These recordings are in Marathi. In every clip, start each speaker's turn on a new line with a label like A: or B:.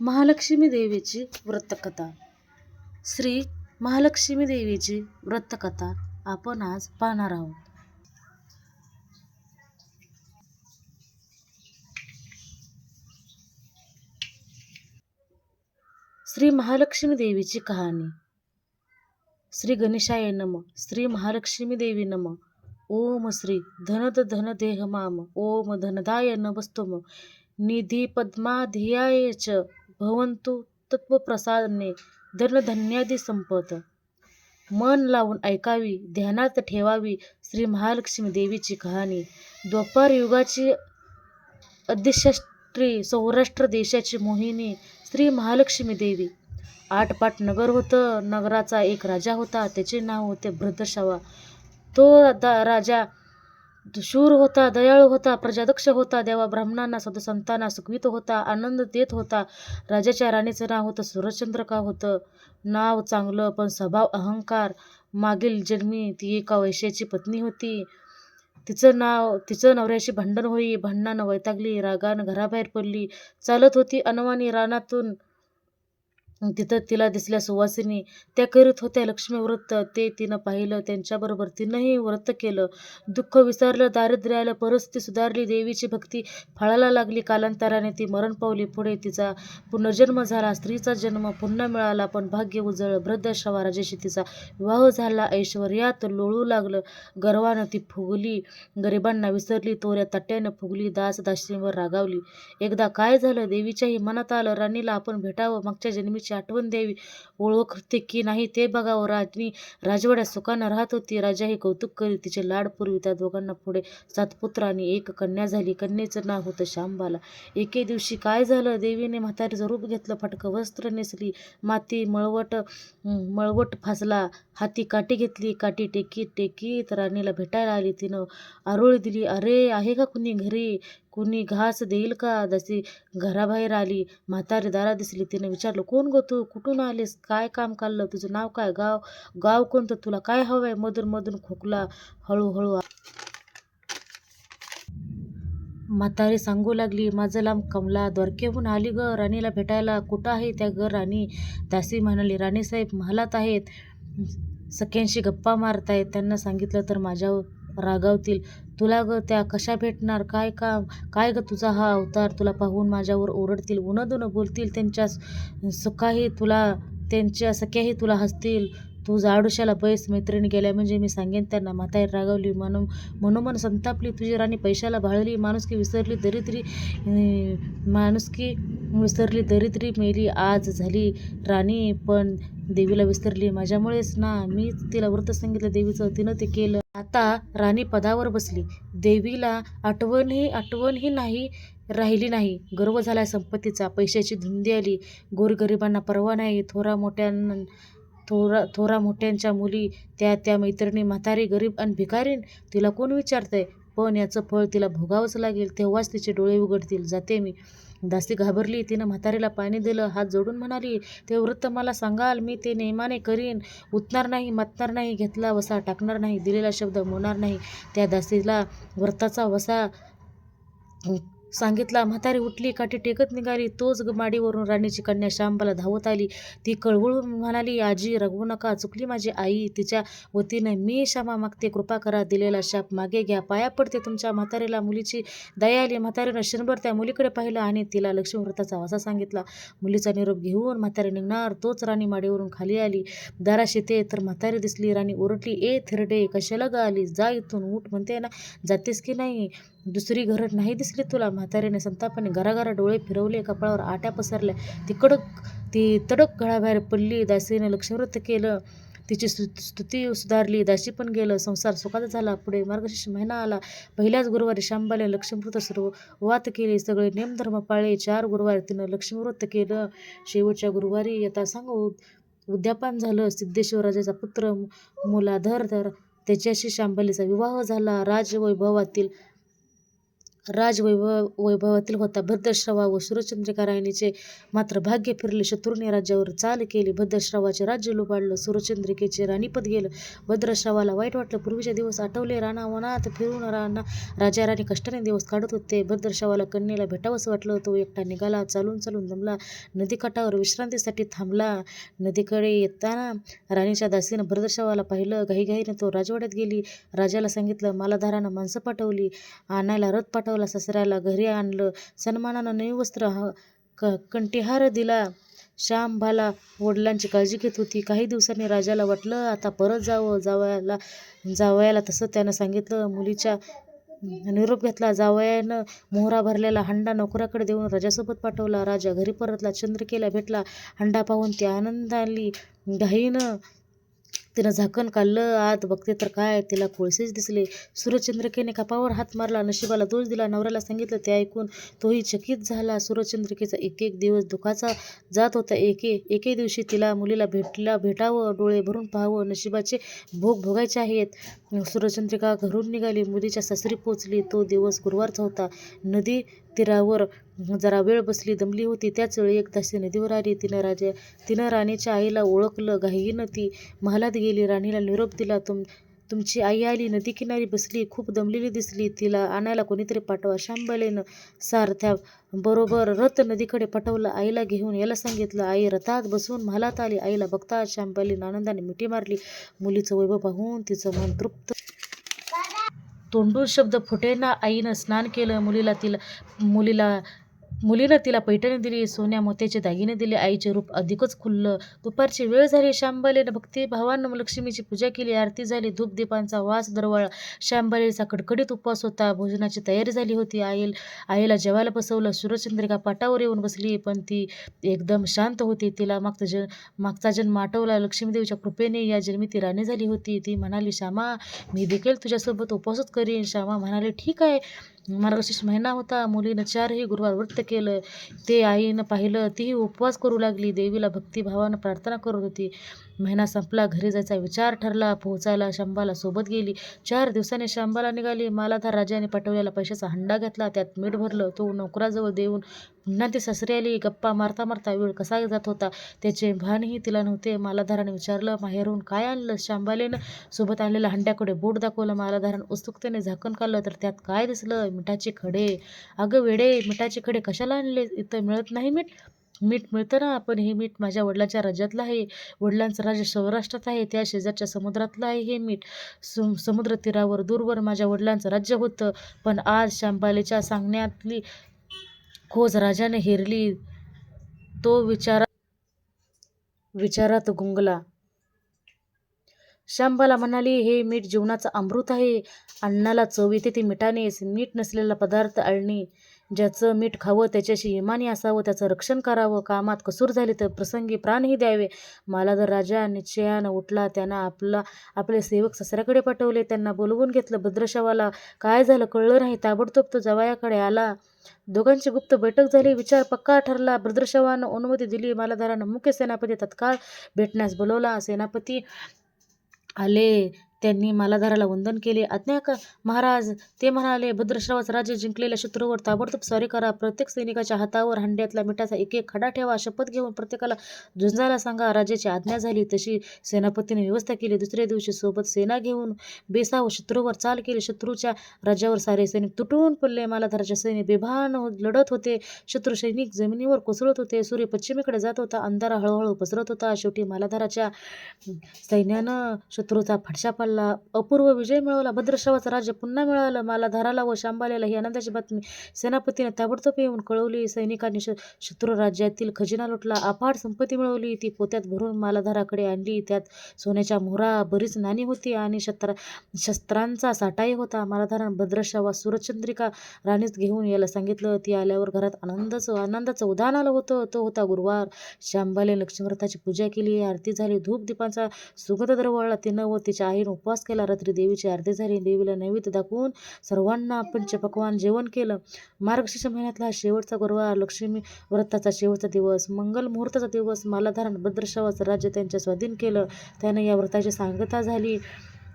A: महालक्ष्मी देवीची व्रतकथा. श्री महालक्ष्मी देवीची व्रतकथा आपण आज पाहणार आहोत. श्री महालक्ष्मी देवीची कहाणी. श्री गणेशाय नम श्री महालक्ष्मी देवी नम ओम श्री धनद धन देह माम ओम धनदाय नमस्तुम निधी पद्माधियाय च भवन्तु तत्वप्रसादने धनधन्यादी संपत. मन लावून ऐकावी ध्यानात ठेवावी श्री महालक्ष्मी देवीची कहाणी. द्वापार युगाची अधिष्ठात्री सौराष्ट्र देशाची मोहिनी श्री महालक्ष्मी देवी. आटपाट नगर होतं नगराचा एक राजा होता त्याचे नाव होते भद्रशावा तो दा राजा शूर होता दयाळू होता प्रजादक्ष होता देवा ब्राह्मणांना सदसंतांना सुखवित होता आनंद देत होता. राजाच्या राणीचं नाव होतं सूर्यचंद्रका होतं? नाव चांगलं पण स्वभाव अहंकार. मागील जन्मी ती एका वैश्याची पत्नी होती. तिचं नाव तिचं नवऱ्याशी भांडण होई. भांडणानं वैतागली रागानं घराबाहेर पडली. चालत होती अनवानी रानातून. तिथं तिला दिसल्या सुवासिनी त्या करीत होत्या लक्ष्मी व्रत. ते तिनं पाहिलं त्यांच्याबरोबर तिनंही व्रत केलं. दुःख विसरलं दारिद्र्य आलं परिस्थिती सुधारली देवीची भक्ती फळाला लागली. कालांतराने ती मरण पावली. पुढे तिचा पुनर्जन्म झाला स्त्रीचा जन्म पुन्हा मिळाला पण भाग्य उजळ वृद्धाश्रवा राजेशी तिचा विवाह झाला. ऐश्वर्यात लोळू लागलं. गर्वानं ती फुगली गरिबांना विसरली तोऱ्या तट्ट्यानं फुगली दास दासींवर रागावली. एकदा काय झालं? देवीच्याही मनात आलं राणीला आपण भेटावं मागच्या जन्मीची आठवण द्यावी. ओळखते की नाही ते बघावं. राजनी राजवाड्यात सुखानं राहत होती. राजा हे कौतुक करी तिचे लाड पुरवी. त्या दोघांना पुढे सात पुत्र आणि एक कन्या झाली. कन्येचं नाव होतं शांबाला एके दिवशी काय झालं? देवीने म्हातारी रूप घेतलं. फटकं वस्त्र नेसली. माती मळवट मळवट फासला. हाती काठी घेतली. काठी टेकी टेकीत राणीला भेटायला आली. तिनं आरोळी दिली. अरे आहे का कुणी घरी? कुणी घास देईल का? जशी घराबाहेर आली म्हातारी दारा दिसली तिने विचारलं कोण गो तू? कुठून आलीस? काय काम काढलं? तुझं नाव काय? गाव गाव कोणतं? तुला काय हवं आहे मधून मधून खोकला हळूहळू म्हातारी सांगू लागली माझं लांब कमला द्वारकेहून आली ग. राणीला भेटायला कुठं आहे त्या ग राणी? दासी म्हणाली राणीसाहेब महालात आहेत. सख्यांशी गप्पा मारतायत. त्यांना सांगितलं तर माझ्यावर रागावतील. तुला ग त्या कशा भेटणार? काय काम? काय ग तुझा हा अवतार? तुला पाहून माझ्यावर ओरडतील उनदुनं बोलतील त्यांच्या सुखाही तुला त्यांच्या सख्याही तुला हसतील. तुझा जाडूशाला बैस मैत्रिणी गेल्या म्हणजे मी सांगेन त्यांना म्हातारी रागावली म्हणून मनोमन संतापली तुझी राणी पैशाला भाळली माणुसकी विसरली दरिद्री माणुसकी विसरली दरिद्री मेली आज झाली राणी पण देवीला विसरली. माझ्यामुळेच ना मी तिला व्रत सांगितलं देवीचं तिनं ते केलं. आता राणी पदावर बसली. देवीला आठवणही आठवणही नाही राहिली नाही. गर्व झाला संपत्तीचा पैशाची धुंदी आली. गोरगरिबांना परवा नाही थोरा मोठ्या थोरा थोरा मोठ्यांच्या मुली त्या त्या मैत्रिणी म्हातारी गरीब आणि भिकारीन तिला कोण विचारतंय? पण याचं फळ तिला भोगावंच लागेल तेव्हाच तिचे डोळे उघडतील. जाते मी. दासी घाबरली तिनं म्हातारीला पाणी दिलं हात जोडून म्हणाली ते वृत्त मला सांगाल मी ते नेमाने करीन. उतणार नाही मतणार नाही घेतला वसा टाकणार नाही दिलेला शब्द मोडणार नाही. त्या दासीला व्रताचा वसा सांगितला म्हातारी उठली काठी टेकत निघाली तोच माडीवरून राणीची कन्या शांबाला धावत आली. ती कळवळून म्हणाली आजी रगवू नका चुकली माझी आई तिच्या वतीने मी क्षमा मागते कृपा करा दिलेला शाप मागे घ्या पाया पडते तुमच्या म्हातारीला मुलीची दया आली म्हातारीनं क्षणभर त्या मुलीकडे पाहिलं आणि तिला लक्ष्मीव्रताचा वासा सांगितला. मुलीचा निरोप घेऊन म्हातारी निघणार तोच राणी माडीवरून खाली आली. दाराशी ते तर म्हातारी दिसली राणी ओरडली ए थिरडे कशाला गा आली जा इथून उठ म्हणते ना जातेस की नाही? दुसरी घरं नाही दिसली तुला? म्हातारीने संतापाने घराघरा डोळे फिरवले कपाळावर आट्या पसरल्या. ती कडक ती तडक घराबाहेर पडली. दासीने लक्ष्मीवृत्त केलं. तिची स्तु स्तुती सुधारली. दाशी पण गेलं. संसार सुखाचा झाला. पुढे मार्गशीर्ष महिना आला. पहिल्याच गुरुवारी शांबाने लक्ष्मीव्रत सुरुवात केली. सगळे नेमधर्म पाळले. चार गुरुवारी तिनं लक्ष्मीव्रत केलं. शेवटच्या गुरुवारी आता सांगू उद्यापन झालं. सिद्धेश्वर राजाचा पुत्र मुलाधर. तर त्याच्याशी शांबलीचा विवाह झाला. राजवैभवातील राजवैभव वैभवातील होता. भद्रश्रवा व सूर्यचंद्रिका राणीचे मात्र भाग्य फिरले. शत्रूने राज्यावर चाल केली. भद्रश्रवाचे राज्य लुबाडलं. सूर्यचंद्रिकेचे राणीपद गेलं. भद्रश्रवाला वाईट वाटलं. पूर्वीचे दिवस आठवले. रानावनात फिरून राणा राजा राणी कष्टाने दिवस काढत होते. भद्रश्रवाला कन्येला भेटावंसं वाटलं तो एकटा निघाला. चालून चालून जमला नदीकाठावर विश्रांतीसाठी थांबला. नदीकडे येताना राणीच्या दासीनं भद्रश्रवाला पाहिलं. घाईघाईनं तो राजवाड्यात गेली. राजाला सांगितलं मालाधारानं माणसं पाठवली. आणायला रथ पाठवला. ससऱ्याला घरी आणलं. सन्मानानं नवी वस्त्र ह क कंठीहार दिला. श्यामबाला वडिलांची काळजी घेत होती. काही दिवसांनी राजाला वाटलं आता परत जावं जावयाला जावयाला तसं त्यानं सांगितलं. मुलीच्या निरोप घेतला. जावयानं मोहरा भरलेला हंडा नोकराकडे देऊन राजासोबत पाठवला. राजा घरी परतला. चंद्रकेला भेटला. हंडा पाहून ती आनंदाली घाईनं तिनं झाकण काढलं आत बघते तर काय तिला कोळसेच दिसले. सूर्यचंद्रिकेने कपावर हात मारला नशिबाला दोष दिला. नवऱ्याला सांगितलं ते ऐकून तोही चकित झाला. सूर्यचंद्रिकेचा एक एक दिवस दुखाचा जात होता. एके एके दिवशी तिला मुलीला भेटला भेटावं डोळे भरून पाहावं. नशिबाचे भोग भोगायचे आहेत. सूर्यचंद्रिका घरून निघाली. मुलीच्या सासरी पोचली. तो दिवस गुरुवारचा होता. नदी तीरावर जरा वेळ बसली दमली होती. त्याच वेळी एक दासी नदीवर आली तिनं राजा तिनं राणीच्या आईला ओळखलं घाईनं ती महालात गेली. राणीला निरोप दिला तुम तुमची आई आली नदीकिनारी बसली खूप दमलेली दिसली. तिला आणायला कोणीतरी पाठवा. शांबलेनं सारथ्या बरोबर रथ नदीकडे पाठवलं आईला घेऊन यायला सांगितलं. आई रथात बसून महालात आली. आईला बघता शांबालीनं आनंदाने मिठी मारली. मुलीचं वैभव पाहून तिचं मन तृप्त तोंडून शब्द फुटेना आईनं स्नान केलं मुलीला तिला मुलीला मुलीला तिला पैठणी दिली सोन्या मोत्याचे दागिने दिले आईचे रूप अधिकच खुललं. दुपारची वेळ झाली शांबालीनं भक्ती भावानं लक्ष्मीची पूजा केली आरती झाली धूपदीपांचा वास दरवळा शांबालीचा कडकडीत उपवास होता भोजनाची तयारी झाली होती. आईल आईला जेवायला बसवलं सूर्यचंद्रिका पाटावर येऊन बसली पण ती एकदम शांत होती. तिला मागचा जन मागचा जन्म आठवला. लक्ष्मीदेवीच्या कृपेने या जन्मी ती राणी झाली होती. ती म्हणाली श्यामा मी देखील तुझ्यासोबत उपवासच करीन. श्यामा म्हणाले ठीक आहे. मार्गशीर्ष महिना होता. मुलीनं चारही गुरुवार व्रत केलं. ते आईनं पाहिलं तीही उपवास करू लागली. देवीला भक्तिभावानं प्रार्थना करत होती. महिना संपला घरी जायचा विचार ठरला पोहोचायला शंभाला सोबत गेली. चार दिवसांनी शंभाला निघाली. मालाधार राजाने पाठवलेला पैशाचा हंडा घेतला. त्यात मीठ भरलं. तो नोकराजवळ देऊन पुन्हा ती सासरी आली. गप्पा मारता मारता वेळ कसा जात होता? त्याचे भानही तिला नव्हते. मालाधाराने विचारलं माहेरहून काय आणलं? शांबालेनं सोबत आणलेल्या हंड्याकडे बोट दाखवलं. मालाधारानं उत्सुकतेने झाकण काढलं. तर त्यात काय दिसलं? मिठाचे खडे. अगं वेडे मिठाचे खडे कशाला आणले? इथं मिळत नाही मीठ. मीठ मिळतं ना पण हे मीठ माझ्या वडिलांच्या राज्यातलं आहे वडिलांचं राज्य सौराष्ट्रात आहे त्या शेजारच्या समुद्रातलं आहे हे मीठ. सम समुद्र तीरावर दूरवर माझ्या वडिलांचं राज्य होतं पण आज शांबालेच्या सांगण्यातली खोज राजाने हेरली. तो विचारात विचारात गुंगला. शांबाला म्हणाली हे मीठ जीवनाचं अमृत आहे. अन्नाला चव येते ती मिठानेच. मीठ नसलेला पदार्थ अळणी ज्याचं मीठ खावं त्याच्याशी इमानी असावं त्याचं रक्षण करावं कामात कसूर झाली तर प्रसंगी प्राणही द्यावे. मला जर राजा निश्चयानं उठला त्यानं आपला आपले सेवक ससऱ्याकडे पाठवले त्यांना बोलवून घेतलं भद्रशावाला. काय झालं कळलं नाही ताबडतोब तो जवायाकडे आला. दोघांची गुप्त बैठक झाली विचार पक्का ठरला. भद्रशवानं अनुमती दिली मालाधारानं मुख्य सेनापती तत्काळ भेटण्यास बोलवला. सेनापती आले. त्यांनी मालाधाराला वंदन केले. आज्ञा का महाराज ते म्हणाले भद्रश्रावाचं राज्य जिंकलेल्या शत्रूवर ताबडतोब स्वारी करा. प्रत्येक सैनिकाच्या हातावर हंड्यातला मिठाचा एक एक खडा ठेवा. शपथ घेऊन प्रत्येकाला झुंजायला सांगा. राजाची आज्ञा झाली. तशी सेनापतीने व्यवस्था केली. दुसऱ्या दिवशी सोबत सेना घेऊन बेसाव शत्रूवर चाल केली. शत्रूच्या राज्यावर सारे सैनिक तुटून पडले. मालाधाराचे सैनिक बेभान हो, लढत होते. शत्रू सैनिक जमिनीवर कोसळत होते. सूर्य पश्चिमेकडे जात होता. अंधारा हळूहळू पसरत होता. शेवटी मालाधाराच्या सैन्यानं शत्रूचा फडशा पाडला अपूर्व विजय मिळवला भद्रश्रवाचं राज्य पुन्हा मिळालं मालाधाराला व शांबालेला ही आनंदाची बातमी. सेनापतीने ताबडतोब येऊन कळवली सैनिकांनी श शत्रू राज्यातील खजिना लुटला अफाट संपत्ती मिळवली ती पोत्यात भरून मालाधाराकडे आणली त्यात सोन्याच्या मोहरा बरीच नाणी होती आणि शस्त्र शस्त्रांचा साठाही होता. मालाधारानं भद्रशावा सूरचंद्रिका राणीच घेऊन यायला सांगितलं. ती आल्यावर घरात आनंदाचं आनंदाचं उदाहरण आलं होतं. तो होता गुरुवार. शांबाले लक्ष्मीव्रताची पूजा केली आरती झाली धूप दीपांचा सुगंध दरवळला. तिनं व तिच्या आईनं उपवास केला रात्री देवीची आरती झाली देवीला नैवेद्य दाखवून सर्वांना पंचपक्वान जेवण केलं. मार्गशीर्ष महिन्यातला हा शेवटचा गुरुवार लक्ष्मी व्रताचा शेवटचा दिवस मंगल मुहूर्ताचा दिवस मालाधारण भद्रशवाचं राज्य त्यांच्या स्वाधीन केलं. त्यानं या व्रताची सांगता झाली.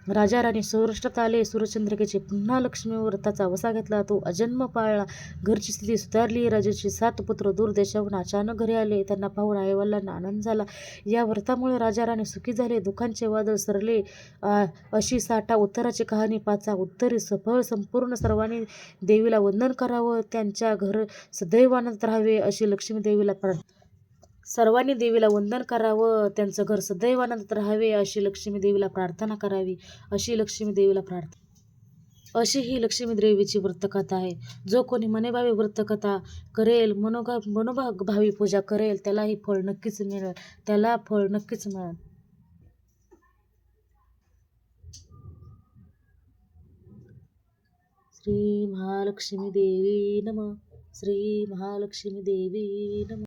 A: राजा राणी सौराष्ट्रात आले. सूर्यचंद्रिकेचे पुन्हा लक्ष्मी व्रताचा वसा घेतला तो अजन्म पाळला. घरची स्थिती सुधारली. राजाचे सात पुत्र दूर देशाहून अचानक घरी आले. त्यांना पाहून आईवडिलांना आनंद झाला. या व्रतामुळे राजा राणी सुखी झाले. दुःखांचे वादळ सरले. अशी साठा उत्तराची कहाणी पाचा उत्तरी सफळ संपूर्ण सर्वांनी देवीला वंदन करावं. त्यांच्या घर सदैव आनंद राहावे अशी लक्ष्मी देवीला प्रार्थना सर्वांनी देवीला वंदन करावं त्यांचं घर सदैव आनंदात राहावे अशी लक्ष्मी देवीला प्रार्थना करावी अशी लक्ष्मी देवीला प्रार्थना. अशी ही लक्ष्मी देवीची व्रतकथा आहे. जो कोणी मनेभावी व्रतकथा करेल मनोगा मनोभाग भावी पूजा करेल त्यालाही फळ नक्कीच मिळेल. त्याला फळ नक्कीच मिळेल. श्री महालक्ष्मी देवी नम. श्री महालक्ष्मी देवी नम.